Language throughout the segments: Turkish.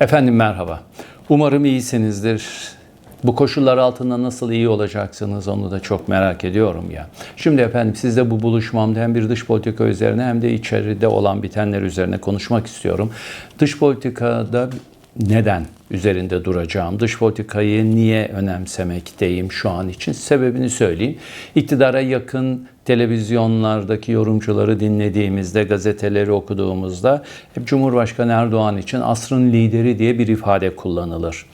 Efendim merhaba. Umarım iyisinizdir. Bu koşullar altında nasıl iyi olacaksınız onu da çok merak ediyorum ya. Şimdi efendim sizle bu buluşmamda hem bir dış politika üzerine hem de içeride olan bitenler üzerine konuşmak istiyorum. Dış politikada neden üzerinde duracağım? Dış politikayı niye önemsemekteyim şu an için? Sebebini söyleyeyim. İktidara yakın televizyonlardaki yorumcuları dinlediğimizde, gazeteleri okuduğumuzda hep Cumhurbaşkanı Erdoğan için asrın lideri diye bir ifade kullanılır.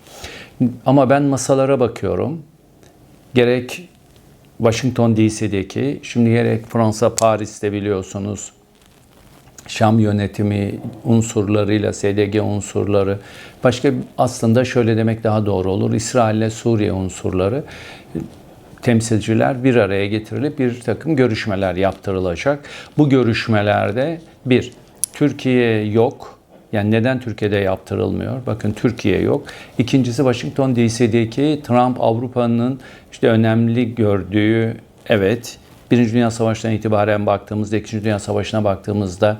Ama ben masalara bakıyorum. Gerek Washington DC'deki, şimdi gerek Fransa Paris'te biliyorsunuz Şam yönetimi unsurlarıyla, SDG unsurları, başka aslında şöyle demek daha doğru olur. İsrail ile Suriye unsurları temsilciler bir araya getirilip bir takım görüşmeler yaptırılacak. Bu görüşmelerde bir, Türkiye yok. Yani neden Türkiye'de yaptırılmıyor? Bakın Türkiye yok. İkincisi Washington DC'deki Trump Avrupa'nın işte önemli gördüğü evet Birinci Dünya Savaşı'ndan itibaren baktığımızda, İkinci Dünya Savaşı'na baktığımızda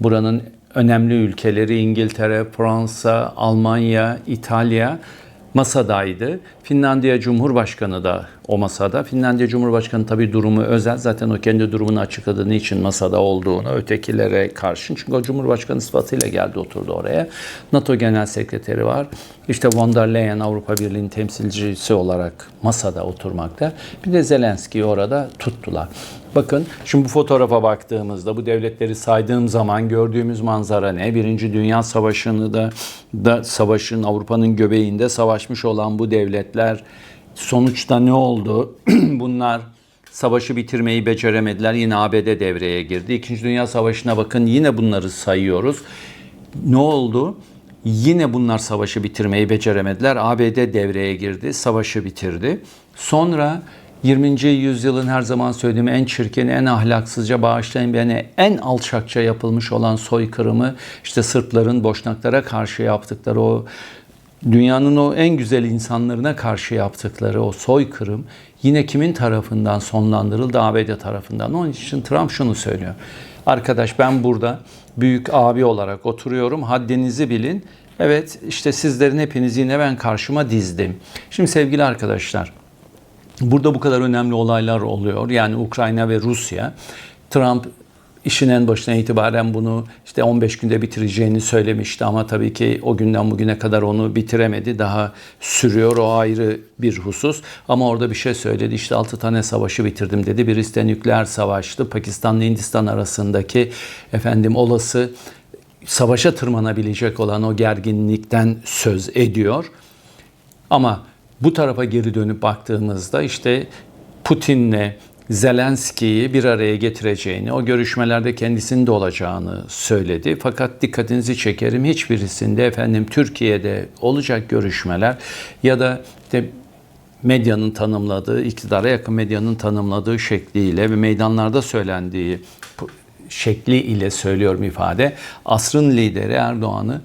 buranın önemli ülkeleri İngiltere, Fransa, Almanya, İtalya masadaydı. Finlandiya Cumhurbaşkanı da o masada. Finlandiya Cumhurbaşkanı tabii durumu özel. Zaten o kendi durumunu açıkladığı niçin masada olduğunu ötekilere karşın. Çünkü o Cumhurbaşkanı sıfatıyla geldi oturdu oraya. NATO Genel Sekreteri var. İşte von der Leyen Avrupa Birliği'nin temsilcisi olarak masada oturmakta. Bir de Zelenski'yi orada tuttular. Bakın şimdi bu fotoğrafa baktığımızda bu devletleri saydığım zaman gördüğümüz manzara ne? Birinci Dünya Savaşı'nı da, da savaşın Avrupa'nın göbeğinde savaşmış olan bu devletler sonuçta ne oldu? Bunlar savaşı bitirmeyi beceremediler. Yine ABD devreye girdi. İkinci Dünya Savaşı'na bakın yine bunları sayıyoruz. Ne oldu? Yine bunlar savaşı bitirmeyi beceremediler. ABD devreye girdi, savaşı bitirdi. Sonra 20. yüzyılın her zaman söylediğim en çirkin, en ahlaksızca bağışlayın beni, en alçakça yapılmış olan soykırımı işte Sırpların Boşnaklara karşı yaptıkları o dünyanın o en güzel insanlarına karşı yaptıkları o soykırım yine kimin tarafından sonlandırıldı? ABD tarafından. Onun için Trump şunu söylüyor. Arkadaş ben burada büyük abi olarak oturuyorum. Haddinizi bilin. Evet işte sizlerin hepinizi yine ben karşıma dizdim. Şimdi sevgili arkadaşlar Burada bu kadar önemli olaylar oluyor. Yani Ukrayna ve Rusya. Trump işin en başına itibaren bunu işte 15 günde bitireceğini söylemişti ama tabii ki o günden bugüne kadar onu bitiremedi. Daha sürüyor o ayrı bir husus. Ama orada bir şey söyledi. İşte 6 tane savaşı bitirdim dedi. Birisi de nükleer savaştı. Pakistan'la Hindistan arasındaki efendim olası savaşa tırmanabilecek olan o gerginlikten söz ediyor. Ama bu tarafa geri dönüp baktığımızda işte Putin'le Zelenski'yi bir araya getireceğini, o görüşmelerde kendisinin de olacağını söyledi. Fakat dikkatinizi çekerim hiçbirisinde efendim Türkiye'de olacak görüşmeler ya da işte medyanın tanımladığı, iktidara yakın medyanın tanımladığı şekliyle ve meydanlarda söylendiği şekli ile söylüyorum ifade, asrın lideri Erdoğan'ı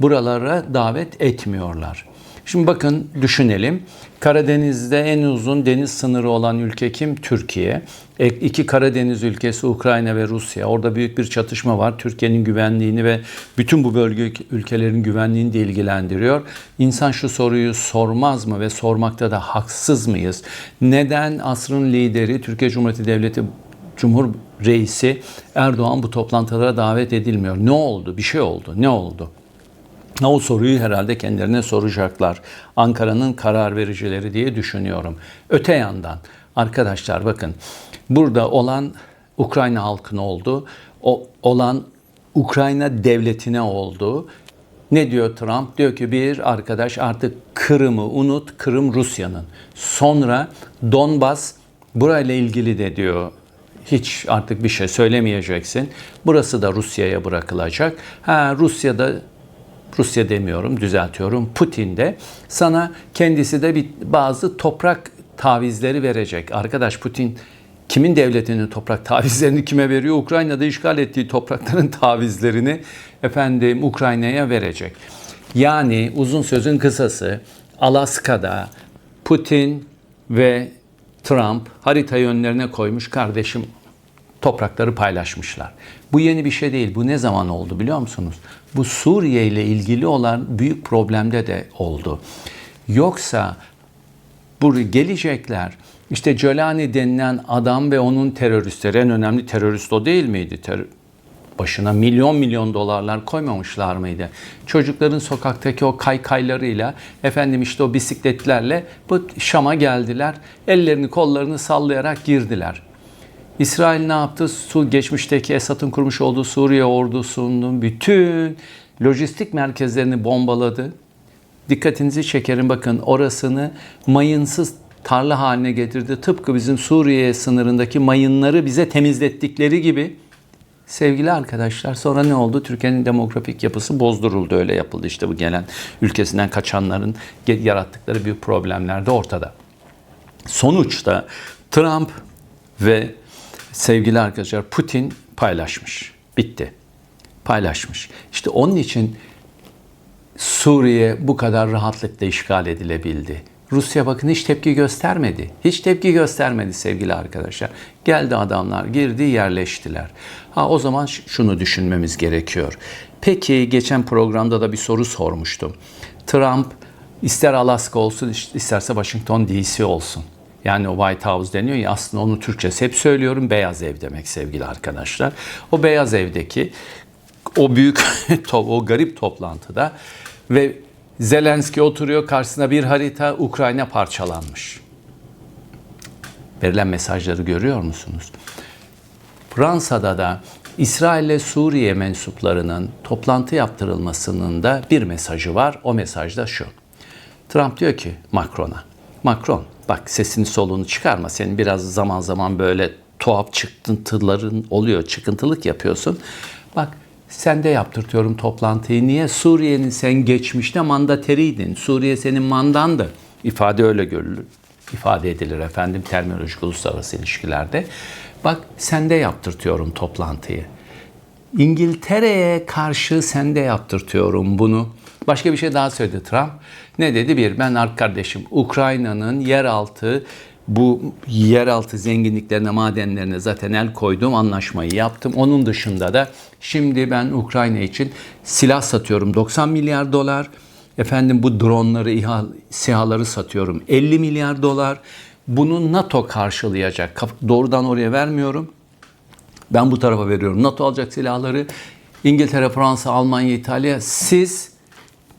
buralara davet etmiyorlar. Şimdi bakın düşünelim. Karadeniz'de en uzun deniz sınırı olan ülke kim? Türkiye. E, iki Karadeniz ülkesi Ukrayna ve Rusya. Orada büyük bir çatışma var. Türkiye'nin güvenliğini ve bütün bu bölge ülkelerin güvenliğini de ilgilendiriyor. İnsan şu soruyu sormaz mı ve sormakta da haksız mıyız? Neden asrın lideri Türkiye Cumhuriyeti Devleti Cumhur Reisi Erdoğan bu toplantılara davet edilmiyor? Ne oldu? Bir şey oldu. Ne oldu? O soruyu herhalde kendilerine soracaklar. Ankara'nın karar vericileri diye düşünüyorum. Öte yandan arkadaşlar bakın burada olan Ukrayna halkına oldu. O olan Ukrayna devletine oldu. Ne diyor Trump? Diyor ki bir arkadaş artık Kırım'ı unut. Kırım Rusya'nın. Sonra Donbas burayla ilgili de diyor hiç artık bir şey söylemeyeceksin. Burası da Rusya'ya bırakılacak. Ha Rusya'da Rusya demiyorum, düzeltiyorum. Putin de sana kendisi de bir bazı toprak tavizleri verecek. Arkadaş Putin kimin devletinin toprak tavizlerini kime veriyor? Ukrayna'da işgal ettiği toprakların tavizlerini efendim Ukrayna'ya verecek. Yani uzun sözün kısası Alaska'da Putin ve Trump haritayı önlerine koymuş kardeşim toprakları paylaşmışlar. Bu yeni bir şey değil. Bu ne zaman oldu biliyor musunuz? Bu Suriye ile ilgili olan büyük problemde de oldu. Yoksa buraya gelecekler. İşte Jolani denilen adam ve onun teröristleri en önemli terörist o değil miydi? Ter- başına milyon milyon dolarlar koymamışlar mıydı? Çocukların sokaktaki o kaykaylarıyla, efendim işte o bisikletlerle bu Şam'a geldiler. Ellerini kollarını sallayarak girdiler. İsrail ne yaptı? Su geçmişteki Esad'ın kurmuş olduğu Suriye ordusunun bütün lojistik merkezlerini bombaladı. Dikkatinizi çekerim bakın orasını mayınsız tarla haline getirdi. Tıpkı bizim Suriye sınırındaki mayınları bize temizlettikleri gibi. Sevgili arkadaşlar sonra ne oldu? Türkiye'nin demografik yapısı bozduruldu. Öyle yapıldı işte bu gelen ülkesinden kaçanların yarattıkları büyük problemler de ortada. Sonuçta Trump ve sevgili arkadaşlar Putin paylaşmış. Bitti. Paylaşmış. İşte onun için Suriye bu kadar rahatlıkla işgal edilebildi. Rusya bakın hiç tepki göstermedi. Hiç tepki göstermedi sevgili arkadaşlar. Geldi adamlar, girdi, yerleştiler. Ha o zaman şunu düşünmemiz gerekiyor. Peki geçen programda da bir soru sormuştum. Trump ister Alaska olsun, isterse Washington DC olsun. Yani o White House deniyor ya aslında onu Türkçesi hep söylüyorum Beyaz Ev demek sevgili arkadaşlar. O Beyaz Ev'deki o büyük o garip toplantıda ve Zelenski oturuyor karşısına bir harita Ukrayna parçalanmış. Verilen mesajları görüyor musunuz? Fransa'da da İsrail ile Suriye mensuplarının toplantı yaptırılmasının da bir mesajı var. O mesaj da şu. Trump diyor ki Macron'a, Macron bak sesini soluğunu çıkarma. Senin biraz zaman zaman böyle tuhaf çıkıntıların oluyor, çıkıntılık yapıyorsun. Bak sen de yaptırtıyorum toplantıyı. Niye? Suriye'nin sen geçmişte mandateriydin. Suriye senin mandandı. İfade öyle görülür. ifade edilir efendim terminolojik uluslararası ilişkilerde. Bak sende yaptırtıyorum toplantıyı. İngiltere'ye karşı sende yaptırtıyorum bunu. Başka bir şey daha söyledi Trump. Ne dedi? Bir, ben kardeşim Ukrayna'nın yeraltı bu yeraltı zenginliklerine, madenlerine zaten el koydum, anlaşmayı yaptım. Onun dışında da şimdi ben Ukrayna için silah satıyorum 90 milyar dolar. Efendim bu dronları, İHA, SİHA'ları satıyorum 50 milyar dolar. Bunu NATO karşılayacak. Doğrudan oraya vermiyorum. Ben bu tarafa veriyorum. NATO alacak silahları. İngiltere, Fransa, Almanya, İtalya siz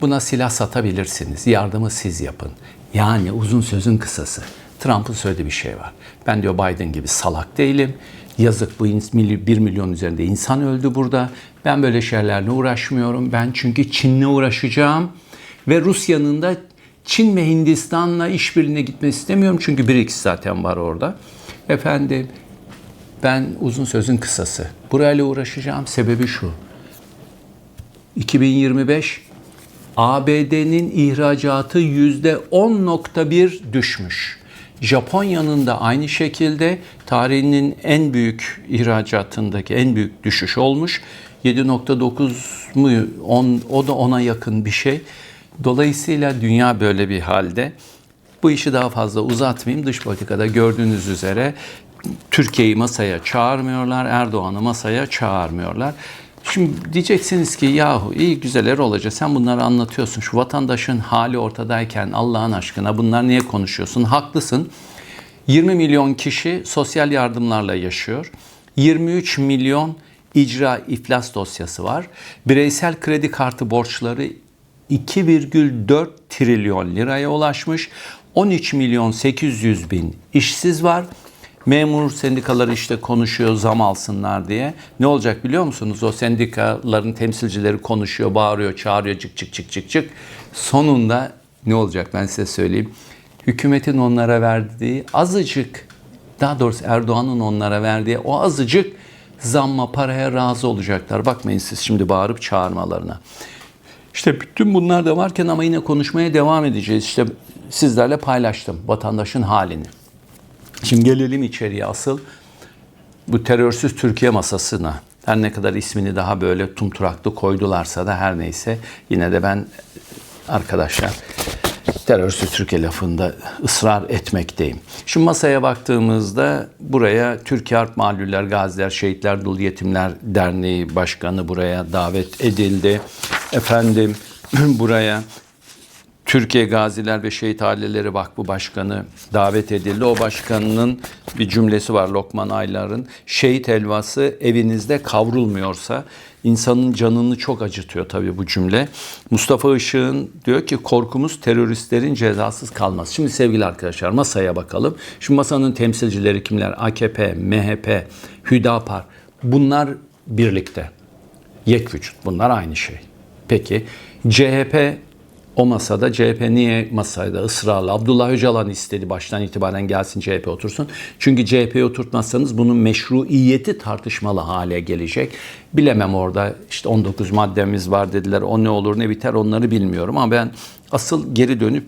buna silah satabilirsiniz. Yardımı siz yapın. Yani uzun sözün kısası. Trump'ın söylediği bir şey var. Ben diyor Biden gibi salak değilim. Yazık bu 1 milyon üzerinde insan öldü burada. Ben böyle şeylerle uğraşmıyorum. Ben çünkü Çin'le uğraşacağım. Ve Rusya'nın da Çin ve Hindistan'la işbirliğine gitmesi istemiyorum. Çünkü BRICS zaten var orada. Efendim ben uzun sözün kısası. Burayla uğraşacağım. Sebebi şu. 2025 ABD'nin ihracatı %10.1 düşmüş. Japonya'nın da aynı şekilde tarihinin en büyük ihracatındaki en büyük düşüş olmuş. 7.9 mu 10, o da ona yakın bir şey. Dolayısıyla dünya böyle bir halde. Bu işi daha fazla uzatmayayım. Dış politikada gördüğünüz üzere Türkiye'yi masaya çağırmıyorlar, Erdoğan'ı masaya çağırmıyorlar. Şimdi diyeceksiniz ki yahu iyi güzel Erol Hoca sen bunları anlatıyorsun. Şu vatandaşın hali ortadayken Allah'ın aşkına bunlar niye konuşuyorsun? Haklısın. 20 milyon kişi sosyal yardımlarla yaşıyor. 23 milyon icra iflas dosyası var. Bireysel kredi kartı borçları 2,4 trilyon liraya ulaşmış. 13 milyon 800 bin işsiz var. Memur sendikaları işte konuşuyor zam alsınlar diye. Ne olacak biliyor musunuz? O sendikaların temsilcileri konuşuyor, bağırıyor, çağırıyor çık çık çık çık çık. Sonunda ne olacak ben size söyleyeyim. Hükümetin onlara verdiği azıcık, daha doğrusu Erdoğan'ın onlara verdiği o azıcık zamma paraya razı olacaklar. Bakmayın siz şimdi bağırıp çağırmalarına. İşte bütün bunlar da varken ama yine konuşmaya devam edeceğiz. İşte sizlerle paylaştım vatandaşın halini. Şimdi gelelim içeriye asıl bu terörsüz Türkiye masasına. Her ne kadar ismini daha böyle tumturaklı koydularsa da her neyse yine de ben arkadaşlar terörsüz Türkiye lafında ısrar etmekteyim. Şimdi masaya baktığımızda buraya Türkiye Harp Mağluller, Gaziler, Şehitler, Dul Yetimler Derneği Başkanı buraya davet edildi. Efendim buraya Türkiye Gaziler ve Şehit Aileleri Vakfı Başkanı davet edildi. O başkanının bir cümlesi var Lokman Aylar'ın. Şehit helvası evinizde kavrulmuyorsa insanın canını çok acıtıyor tabii bu cümle. Mustafa Işık'ın diyor ki korkumuz teröristlerin cezasız kalması. Şimdi sevgili arkadaşlar masaya bakalım. Şu masanın temsilcileri kimler? AKP, MHP, Hüdapar. Bunlar birlikte. Yek vücut. Bunlar aynı şey. Peki CHP o masada CHP niye masada ısrarla Abdullah Öcalan istedi baştan itibaren gelsin CHP otursun. Çünkü CHP'yi oturtmazsanız bunun meşruiyeti tartışmalı hale gelecek. Bilemem orada işte 19 maddemiz var dediler. O ne olur ne biter onları bilmiyorum ama ben asıl geri dönüp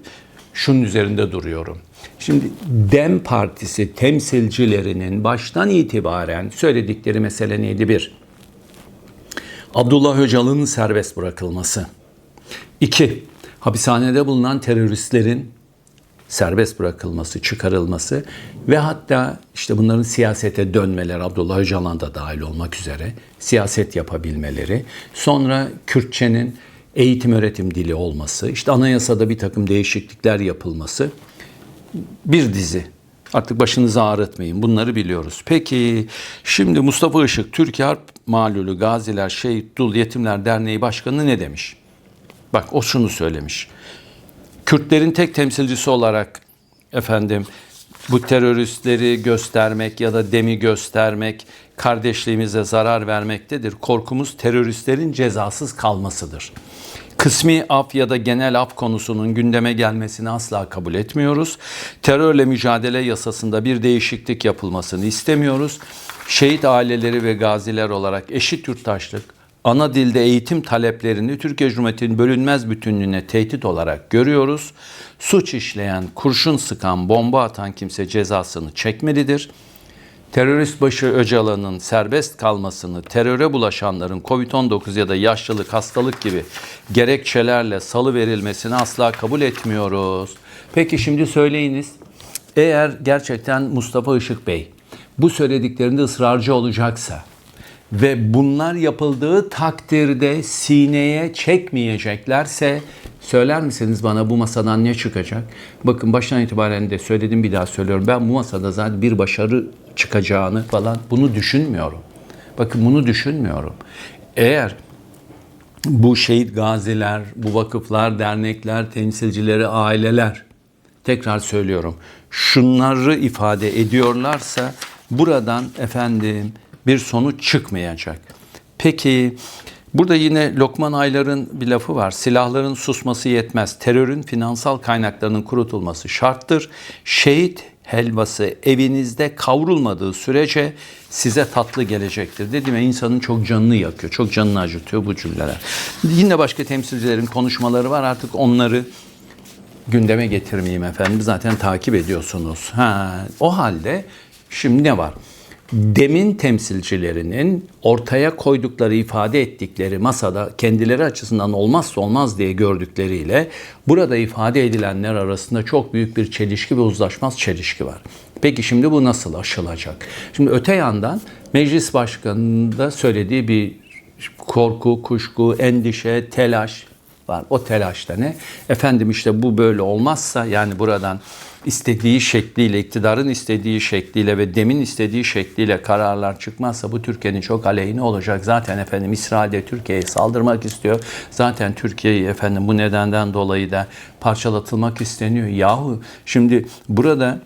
şunun üzerinde duruyorum. Şimdi DEM Partisi temsilcilerinin baştan itibaren söyledikleri mesele neydi? Bir, Abdullah Öcalan'ın serbest bırakılması. İki, hapishanede bulunan teröristlerin serbest bırakılması, çıkarılması ve hatta işte bunların siyasete dönmeleri, Abdullah Öcalan da dahil olmak üzere siyaset yapabilmeleri, sonra Kürtçenin eğitim öğretim dili olması, işte anayasada bir takım değişiklikler yapılması, bir dizi. Artık başınızı ağrıtmayın. Bunları biliyoruz. Peki şimdi Mustafa Işık Türkiye Harp Malulü Gaziler Şehit Dul Yetimler Derneği Başkanı ne demiş? Bak o şunu söylemiş. Kürtlerin tek temsilcisi olarak efendim bu teröristleri göstermek ya da demi göstermek kardeşliğimize zarar vermektedir. Korkumuz teröristlerin cezasız kalmasıdır. Kısmi af ya da genel af konusunun gündeme gelmesini asla kabul etmiyoruz. Terörle mücadele yasasında bir değişiklik yapılmasını istemiyoruz. Şehit aileleri ve gaziler olarak eşit yurttaşlık, ana dilde eğitim taleplerini Türkiye Cumhuriyeti'nin bölünmez bütünlüğüne tehdit olarak görüyoruz. Suç işleyen, kurşun sıkan, bomba atan kimse cezasını çekmelidir. Terörist başı Öcalan'ın serbest kalmasını, teröre bulaşanların COVID-19 ya da yaşlılık, hastalık gibi gerekçelerle salı verilmesini asla kabul etmiyoruz. Peki şimdi söyleyiniz, eğer gerçekten Mustafa Işık Bey bu söylediklerinde ısrarcı olacaksa, ve bunlar yapıldığı takdirde sineye çekmeyeceklerse söyler misiniz bana bu masadan ne çıkacak? Bakın baştan itibaren de söyledim bir daha söylüyorum. Ben bu masada zaten bir başarı çıkacağını falan bunu düşünmüyorum. Bakın bunu düşünmüyorum. Eğer bu şehit gaziler, bu vakıflar, dernekler, temsilcileri, aileler tekrar söylüyorum. Şunları ifade ediyorlarsa buradan efendim bir sonuç çıkmayacak. Peki burada yine Lokman Aylar'ın bir lafı var. Silahların susması yetmez. Terörün finansal kaynaklarının kurutulması şarttır. Şehit helvası evinizde kavrulmadığı sürece size tatlı gelecektir. Dedim ya insanın çok canını yakıyor, çok canını acıtıyor bu cümleler. Yine başka temsilcilerin konuşmaları var artık onları gündeme getirmeyeyim efendim. Zaten takip ediyorsunuz. Ha, o halde şimdi ne var? Demin temsilcilerinin ortaya koydukları, ifade ettikleri masada kendileri açısından olmazsa olmaz diye gördükleriyle burada ifade edilenler arasında çok büyük bir çelişki ve uzlaşmaz çelişki var. Peki şimdi bu nasıl aşılacak? Şimdi öte yandan meclis başkanının da söylediği bir korku, kuşku, endişe, telaş var. O telaşta ne? Efendim işte bu böyle olmazsa yani buradan istediği şekliyle, iktidarın istediği şekliyle ve demin istediği şekliyle kararlar çıkmazsa bu Türkiye'nin çok aleyhine olacak. Zaten efendim İsrail de Türkiye'ye saldırmak istiyor. Zaten Türkiye'yi efendim bu nedenden dolayı da parçalatılmak isteniyor. Yahu şimdi burada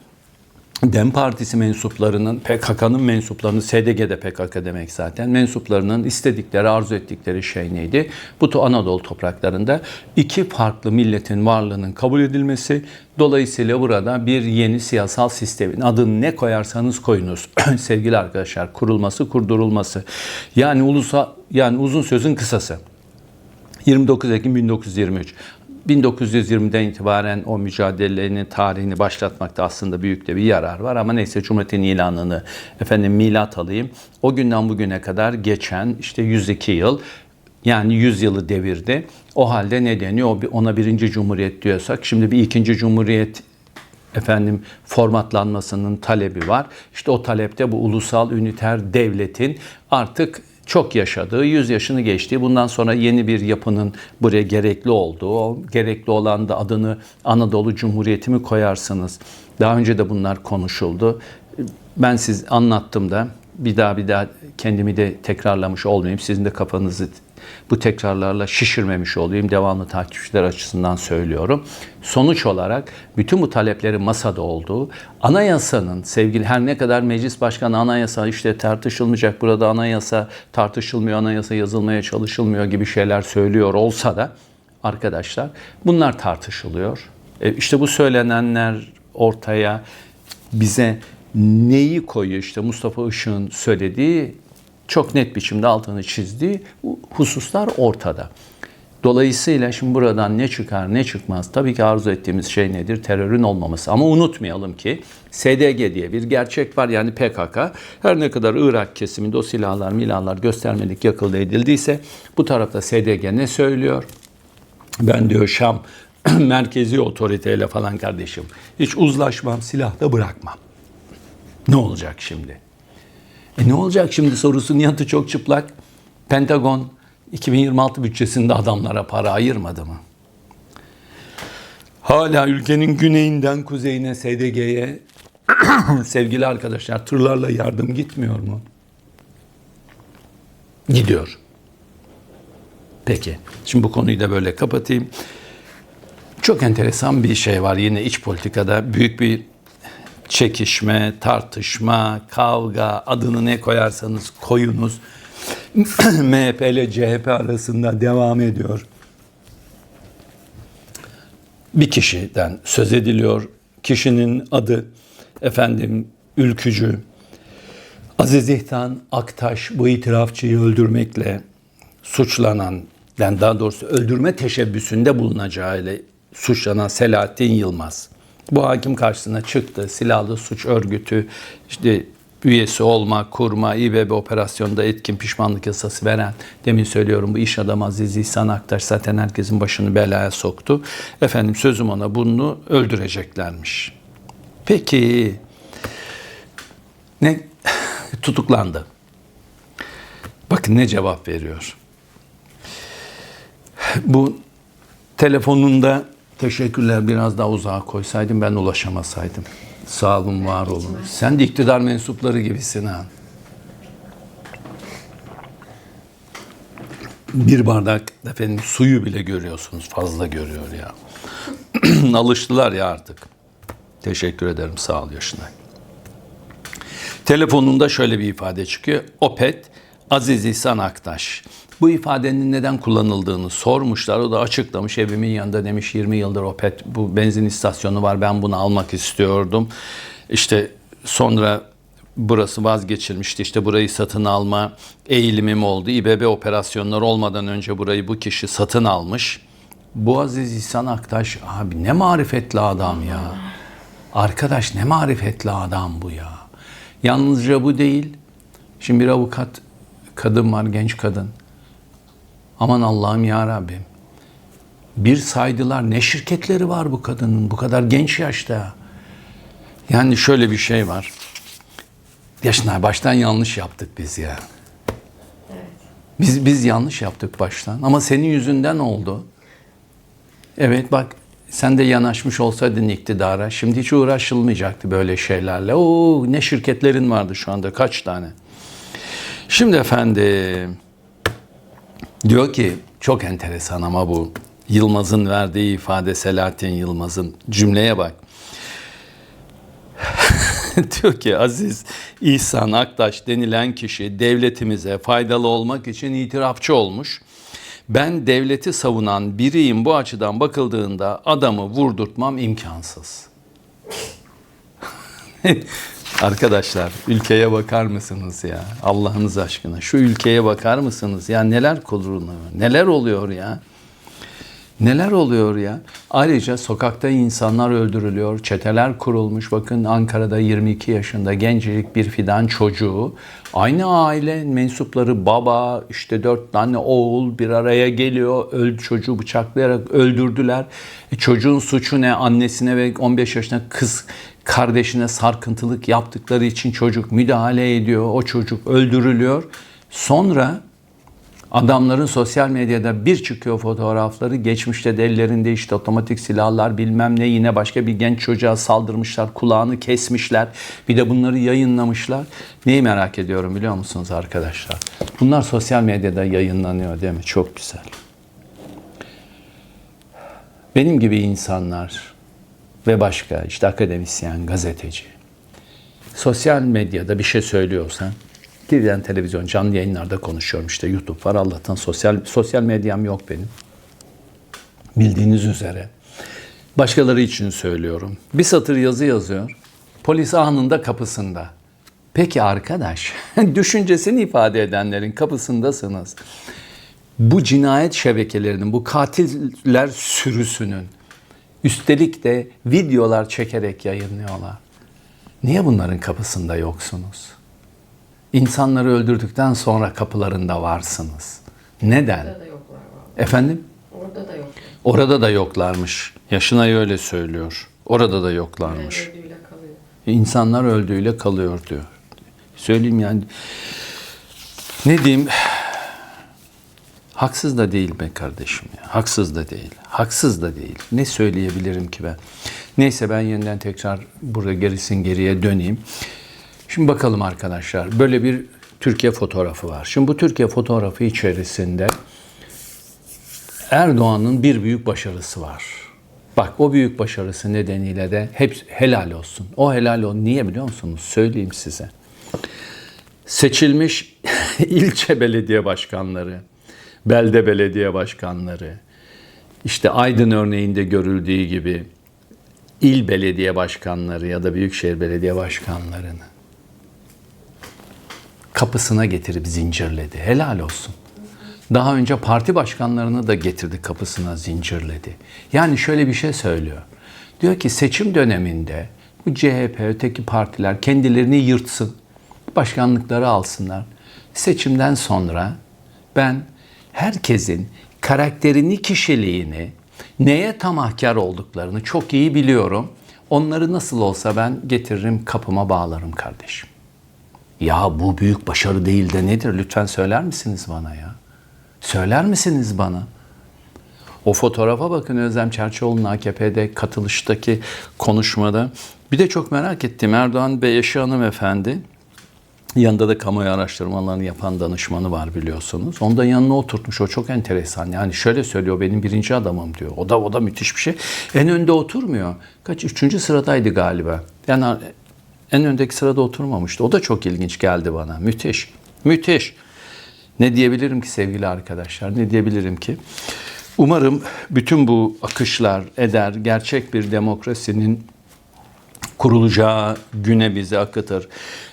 Dem Partisi mensuplarının, PKK'nın mensuplarının, SDG'de PKK demek zaten, mensuplarının istedikleri, arzu ettikleri şey neydi? Bu Anadolu topraklarında iki farklı milletin varlığının kabul edilmesi, dolayısıyla burada bir yeni siyasal sistemin adını ne koyarsanız koyunuz sevgili arkadaşlar, kurulması, kurdurulması. Yani ulusa, yani uzun sözün kısası. 29 Ekim 1923. 1920'den itibaren o mücadelenin tarihini başlatmakta aslında büyük de bir yarar var ama neyse Cumhuriyet'in ilanını efendim milat alayım. O günden bugüne kadar geçen işte 102 yıl Yani 100 yılı devirdi. O halde ne deniyor? Ona birinci cumhuriyet diyorsak şimdi bir ikinci cumhuriyet efendim formatlanmasının talebi var. İşte o talepte bu ulusal üniter devletin artık çok yaşadığı, 100 yaşını geçtiği, bundan sonra yeni bir yapının buraya gerekli olduğu, o gerekli olan da adını Anadolu Cumhuriyeti mi koyarsınız? Daha önce de bunlar konuşuldu. Ben siz anlattım da bir daha bir daha kendimi de tekrarlamış olmayayım. Sizin de kafanızı bu tekrarlarla şişirmemiş olayım. Devamlı takipçiler açısından söylüyorum. Sonuç olarak bütün bu taleplerin masada olduğu, anayasanın sevgili her ne kadar meclis başkanı anayasa işte tartışılmayacak, burada anayasa tartışılmıyor, anayasa yazılmaya çalışılmıyor gibi şeyler söylüyor olsa da arkadaşlar bunlar tartışılıyor. E, işte bu söylenenler ortaya bize neyi koyuyor? İşte Mustafa Işık'ın söylediği çok net biçimde altını çizdiği hususlar ortada. Dolayısıyla şimdi buradan ne çıkar ne çıkmaz tabii ki arzu ettiğimiz şey nedir? Terörün olmaması. Ama unutmayalım ki SDG diye bir gerçek var yani PKK. Her ne kadar Irak kesiminde o silahlar milahlar göstermelik yakıldı edildiyse bu tarafta SDG ne söylüyor? Ben diyor Şam merkezi otoriteyle falan kardeşim hiç uzlaşmam, silah da bırakmam. Ne olacak şimdi? E ne olacak şimdi sorusunun yanıtı çok çıplak. Pentagon 2026 bütçesinde adamlara para ayırmadı mı? Hala ülkenin güneyinden kuzeyine SDG'ye sevgili arkadaşlar tırlarla yardım gitmiyor mu? Gidiyor. Peki. Şimdi bu konuyu da böyle kapatayım. Çok enteresan bir şey var yine iç politikada büyük bir çekişme, tartışma, kavga adını ne koyarsanız koyunuz MHP ile CHP arasında devam ediyor. Bir kişiden söz ediliyor. Kişinin adı efendim ülkücü Aziz İhtan Aktaş bu itirafçıyı öldürmekle suçlanan, yani daha doğrusu öldürme teşebbüsünde bulunacağıyla suçlanan Selahattin Yılmaz. Bu hakim karşısına çıktı. Silahlı suç örgütü, işte üyesi olma, kurma, İBB operasyonda etkin pişmanlık yasası veren, demin söylüyorum bu iş adamı Aziz İhsan Aktaş zaten herkesin başını belaya soktu. Efendim sözüm ona bunu öldüreceklermiş. Peki ne tutuklandı. Bakın ne cevap veriyor. Bu telefonunda teşekkürler biraz daha uzağa koysaydım ben ulaşamasaydım. Sağ olun, var olun. Sen de iktidar mensupları gibisin ha. Bir bardak efendim suyu bile görüyorsunuz fazla görüyor ya. Alıştılar ya artık. Teşekkür ederim sağ ol yaşına. Telefonunda şöyle bir ifade çıkıyor. Opet Aziz İhsan Aktaş. Bu ifadenin neden kullanıldığını sormuşlar. O da açıklamış. Evimin yanında demiş 20 yıldır Opet bu benzin istasyonu var. Ben bunu almak istiyordum. İşte sonra burası vazgeçilmişti. İşte burayı satın alma eğilimim oldu. İBB operasyonları olmadan önce burayı bu kişi satın almış. Bu Aziz İhsan Aktaş abi ne marifetli adam ya. Arkadaş ne marifetli adam bu ya. Yalnızca bu değil. Şimdi bir avukat kadın var, genç kadın. Aman Allah'ım ya Rabbim. Bir saydılar ne şirketleri var bu kadının bu kadar genç yaşta. Yani şöyle bir şey var. Yaşına baştan yanlış yaptık biz ya. Biz biz yanlış yaptık baştan ama senin yüzünden oldu. Evet bak sen de yanaşmış olsaydın iktidara şimdi hiç uğraşılmayacaktı böyle şeylerle. Oo ne şirketlerin vardı şu anda kaç tane. Şimdi efendim diyor ki çok enteresan ama bu Yılmaz'ın verdiği ifade Selahattin Yılmaz'ın cümleye bak. diyor ki Aziz İhsan Aktaş denilen kişi devletimize faydalı olmak için itirafçı olmuş. Ben devleti savunan biriyim bu açıdan bakıldığında adamı vurdurtmam imkansız. Arkadaşlar ülkeye bakar mısınız ya? Allah'ınız aşkına şu ülkeye bakar mısınız ya? Neler kuruluyor? Neler oluyor ya? Neler oluyor ya? Ayrıca sokakta insanlar öldürülüyor, çeteler kurulmuş. Bakın Ankara'da 22 yaşında gencecik bir fidan çocuğu. Aynı aile mensupları baba, işte dört tane oğul bir araya geliyor. Öl, çocuğu bıçaklayarak öldürdüler. E, çocuğun suçu ne? Annesine ve 15 yaşında kız kardeşine sarkıntılık yaptıkları için çocuk müdahale ediyor. O çocuk öldürülüyor. Sonra Adamların sosyal medyada bir çıkıyor fotoğrafları. Geçmişte de ellerinde işte otomatik silahlar bilmem ne yine başka bir genç çocuğa saldırmışlar. Kulağını kesmişler. Bir de bunları yayınlamışlar. Neyi merak ediyorum biliyor musunuz arkadaşlar? Bunlar sosyal medyada yayınlanıyor değil mi? Çok güzel. Benim gibi insanlar ve başka işte akademisyen, gazeteci. Sosyal medyada bir şey söylüyorsan TV'den televizyon canlı yayınlarda konuşuyorum işte YouTube var Allah'tan sosyal sosyal medyam yok benim. Bildiğiniz üzere. Başkaları için söylüyorum. Bir satır yazı yazıyor. Polis anında kapısında. Peki arkadaş, düşüncesini ifade edenlerin kapısındasınız. Bu cinayet şebekelerinin, bu katiller sürüsünün üstelik de videolar çekerek yayınlıyorlar. Niye bunların kapısında yoksunuz? İnsanları öldürdükten sonra kapılarında varsınız. Neden? Orada da yoklar var. Efendim? Orada da yoklar. Orada da yoklarmış. Yaşınay öyle söylüyor. Orada da yoklarmış. Öldüğüyle kalıyor. İnsanlar öldüğüyle kalıyor diyor. Söyleyeyim yani. Ne diyeyim? Haksız da değil be kardeşim ya. Haksız da değil. Haksız da değil. Ne söyleyebilirim ki ben? Neyse ben yeniden tekrar burada gerisin geriye döneyim. Şimdi bakalım arkadaşlar. Böyle bir Türkiye fotoğrafı var. Şimdi bu Türkiye fotoğrafı içerisinde Erdoğan'ın bir büyük başarısı var. Bak o büyük başarısı nedeniyle de hep helal olsun. O helal olsun. Niye biliyor musunuz? Söyleyeyim size. Seçilmiş ilçe belediye başkanları, belde belediye başkanları, işte Aydın örneğinde görüldüğü gibi il belediye başkanları ya da büyükşehir belediye başkanlarını kapısına getirip zincirledi. Helal olsun. Daha önce parti başkanlarını da getirdi kapısına zincirledi. Yani şöyle bir şey söylüyor. Diyor ki seçim döneminde bu CHP, öteki partiler kendilerini yırtsın. Başkanlıkları alsınlar. Seçimden sonra ben herkesin karakterini, kişiliğini, neye tamahkar olduklarını çok iyi biliyorum. Onları nasıl olsa ben getiririm kapıma bağlarım kardeşim. Ya bu büyük başarı değil de nedir? Lütfen söyler misiniz bana ya? Söyler misiniz bana? O fotoğrafa bakın Özlem Çerçioğlu'nun AKP'de katılıştaki konuşmada. Bir de çok merak ettim Erdoğan Bey eşi hanımefendi. Yanında da kamuoyu araştırmalarını yapan danışmanı var biliyorsunuz. Onu da yanına oturtmuş. O çok enteresan. Yani şöyle söylüyor benim birinci adamım diyor. O da o da müthiş bir şey. En önde oturmuyor. Kaç? Üçüncü sıradaydı galiba. Yani en öndeki sırada oturmamıştı. O da çok ilginç geldi bana. Müthiş. Müthiş. Ne diyebilirim ki sevgili arkadaşlar? Ne diyebilirim ki? Umarım bütün bu akışlar eder, gerçek bir demokrasinin kurulacağı güne bizi akıtır.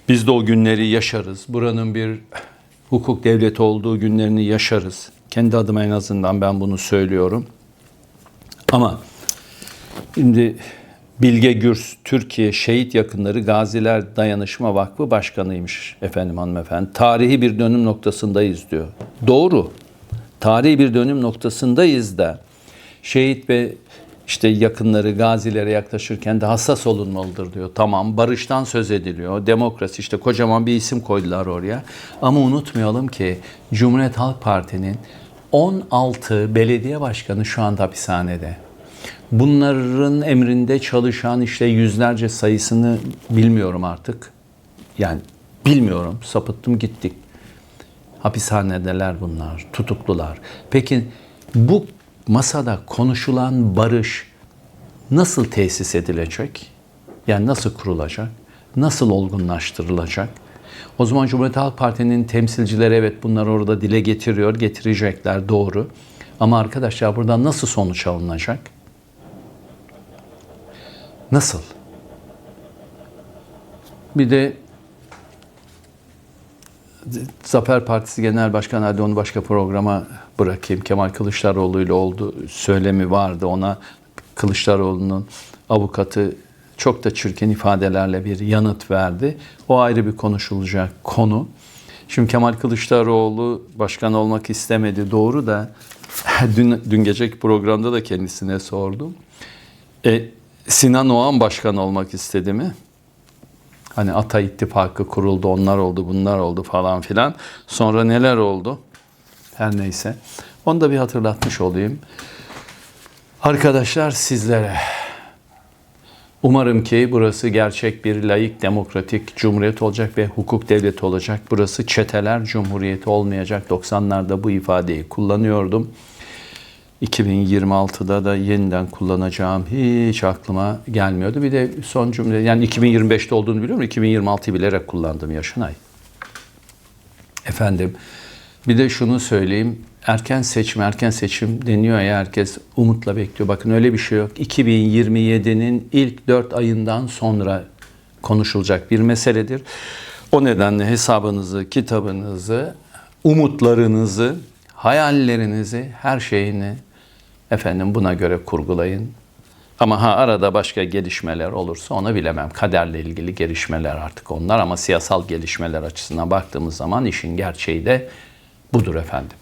Biz de o günleri yaşarız. Buranın bir hukuk devleti olduğu günlerini yaşarız. Kendi adıma en azından ben bunu söylüyorum. Ama şimdi Bilge Gürs, Türkiye Şehit Yakınları Gaziler Dayanışma Vakfı Başkanıymış efendim hanımefendi. Tarihi bir dönüm noktasındayız diyor. Doğru. Tarihi bir dönüm noktasındayız da şehit ve işte yakınları gazilere yaklaşırken de hassas olunmalıdır diyor. Tamam barıştan söz ediliyor. Demokrasi işte kocaman bir isim koydular oraya. Ama unutmayalım ki Cumhuriyet Halk Parti'nin 16 belediye başkanı şu anda hapishanede. Bunların emrinde çalışan işte yüzlerce sayısını bilmiyorum artık. Yani bilmiyorum. Sapıttım gittik. Hapishanedeler bunlar, tutuklular. Peki bu masada konuşulan barış nasıl tesis edilecek? Yani nasıl kurulacak? Nasıl olgunlaştırılacak? O zaman Cumhuriyet Halk Parti'nin temsilcileri evet bunları orada dile getiriyor, getirecekler doğru. Ama arkadaşlar buradan nasıl sonuç alınacak? Nasıl? Bir de Zafer Partisi Genel Başkanı hadi onu başka programa bırakayım. Kemal Kılıçdaroğlu ile oldu söylemi vardı ona Kılıçdaroğlu'nun avukatı çok da çirkin ifadelerle bir yanıt verdi. O ayrı bir konuşulacak konu. Şimdi Kemal Kılıçdaroğlu başkan olmak istemedi doğru da dün, dün geceki programda da kendisine sordum. E, Sinan Oğan başkan olmak istedi mi? Hani Ata İttifakı kuruldu, onlar oldu, bunlar oldu falan filan. Sonra neler oldu? Her neyse. Onu da bir hatırlatmış olayım. Arkadaşlar sizlere umarım ki burası gerçek bir layık demokratik cumhuriyet olacak ve hukuk devleti olacak. Burası çeteler cumhuriyeti olmayacak. 90'larda bu ifadeyi kullanıyordum. 2026'da da yeniden kullanacağım hiç aklıma gelmiyordu. Bir de son cümle yani 2025'te olduğunu biliyorum. 2026'yı bilerek kullandım Yaşınay. Efendim bir de şunu söyleyeyim. Erken seçim, erken seçim deniyor ya herkes umutla bekliyor. Bakın öyle bir şey yok. 2027'nin ilk 4 ayından sonra konuşulacak bir meseledir. O nedenle hesabınızı, kitabınızı, umutlarınızı, hayallerinizi, her şeyini efendim buna göre kurgulayın. Ama ha arada başka gelişmeler olursa onu bilemem. Kaderle ilgili gelişmeler artık onlar ama siyasal gelişmeler açısından baktığımız zaman işin gerçeği de budur efendim.